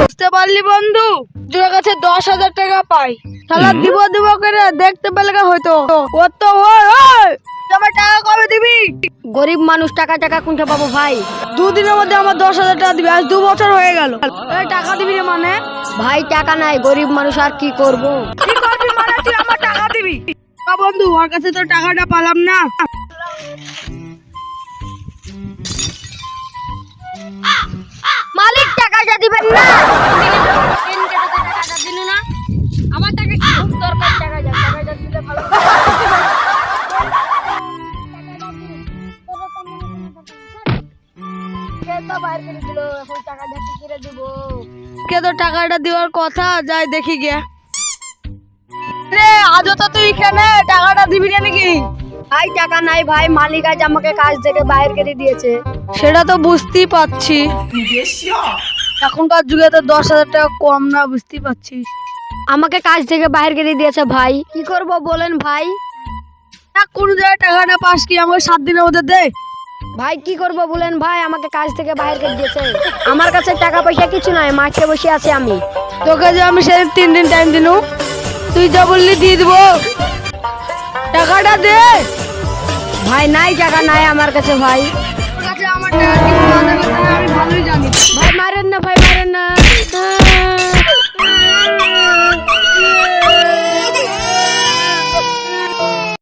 বুঝতে পারলি বন্ধু? তোর কাছে দশ হাজার টাকা পাই। শালা দিব দিব করে দেখতে পেলে হয়তো। ওর তো আমার টাকা কবে দিবি? গরিব মানুষ টাকা টাকা কোনটা পাবো ভাই? দুদিনের মধ্যে আমার দশ হাজার টাকা দিবি। আজ দু বছর হয়ে গেল। টাকা দিবি রে মানে? ভাই টাকা নাই। গরিব মানুষ আর কি করব? কি করবি মানে? তুই আমার টাকা দিবি। বন্ধু ওর কাছে তো টাকাটা পালাম না। না আমার টাকা কি দরকার তো দিল টাকাটা কি করে দিব কে তো টাকাটা দেওয়ার কথা? যাই দেখি গিয়া রে আজও তো তুই এখানে? টাকাটা দিবি না নাকি? ভাই টাকা নাই ভাই মালিক আজ আমাকে কাজ থেকে বাইর করে দিয়েছে। সেটা তো বুঝতেই পারছি। এখনকার যুগে তো দশ হাজার টাকা কম না বুঝতেই পারছিস। আমাকে কাজ থেকে বাইর কেটে দিয়েছে ভাই। কি করব বলেন ভাই? না কোন জায়গায় টাকা না পাস কি আমাকে সাত দিনের মধ্যে দে। ভাই কি করব বলেন ভাই? আমাকে কাজ থেকে বাইর কেটে দিয়েছে। আমার কাছে টাকা পয়সা কিছু নাই মাঠে বসে আছি আমি। তোকে যে আমি সেদিন তিন দিন টাইম দিনু তুই যা বললি দিয়ে দিব। টাকাটা দে। ভাই নাই টাকা নাই আমার কাছে ভাই। কাছে আমার টাকা।